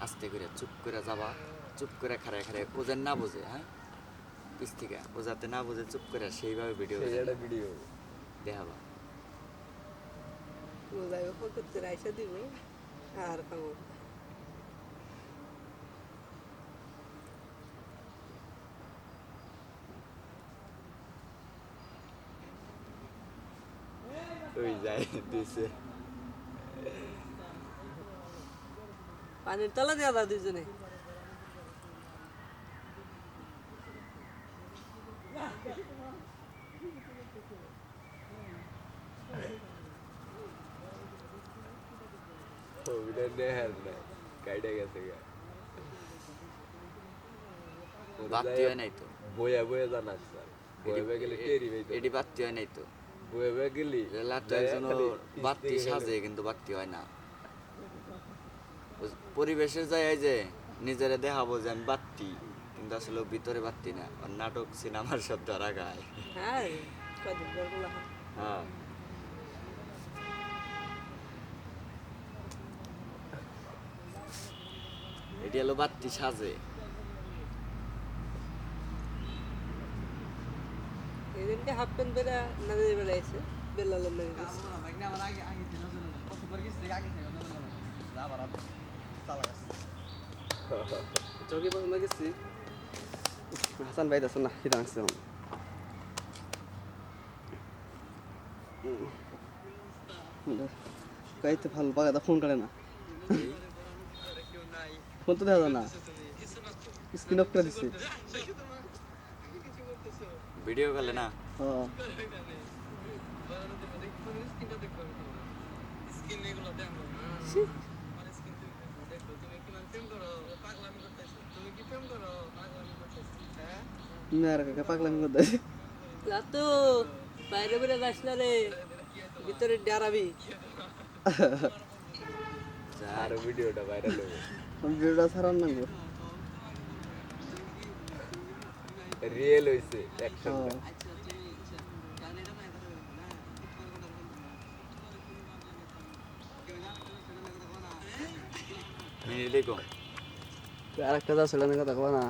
আস্তে করে চুপ করে যাবা চুপ করে খারায় খারায় ও যেন না বোঝে হ্যাঁ? পিস থেকে ও যাতে না বোঝে চুপ করে সেইভাবে ভিডিও ভিডিও দেখাবা। মোজাইব করতে রাইসা দিব আর ওই যায় দিছে। পানির তলা দেওয়া দাও দুজনে গা। বাতি হয় বয়া বয়া জানাস স্যার। বয়া বয়া গেলে টেরি এটি হয় নাই তো। একজন সাজে কিন্তু বাতি হয় না। পরিবেশে যায় এই যে নিজেরে দেখাবো যে আমি বাত্তি কিন্তু আসলে ভিতরে বাত্তি না ওর নাটক সিনেমার সব ধরা গায় হ্যাঁ বলা এটি হলো বাত্তি সাজে। এই দিনকে হাফ প্যান্ট বেড়া না দিয়ে বেড়াইছে বেলালের লেগে গেছে চৌকি পর্যন্ত গেছি হাসান ভাই দেখো না খিদা। হুম। গাইতে ভালো বাগাদা ফোন করে না ফোন তো দেখা যায় না স্ক্রিন অফ করে দিছি ভিডিও কলে না হ্যাঁ মেয়ের কাকে পাগলামি করতে লাতু বাইরে বেড়ে যাস না রে ভিতরে ডারাবি আর ভিডিওটা ভাইরাল হবে ভিডিওটা ছাড়ান না গো রিয়েল হইছে অ্যাকশন হ্যাঁ মিনিট কম আর একটা যা ছিল না কথা কবা না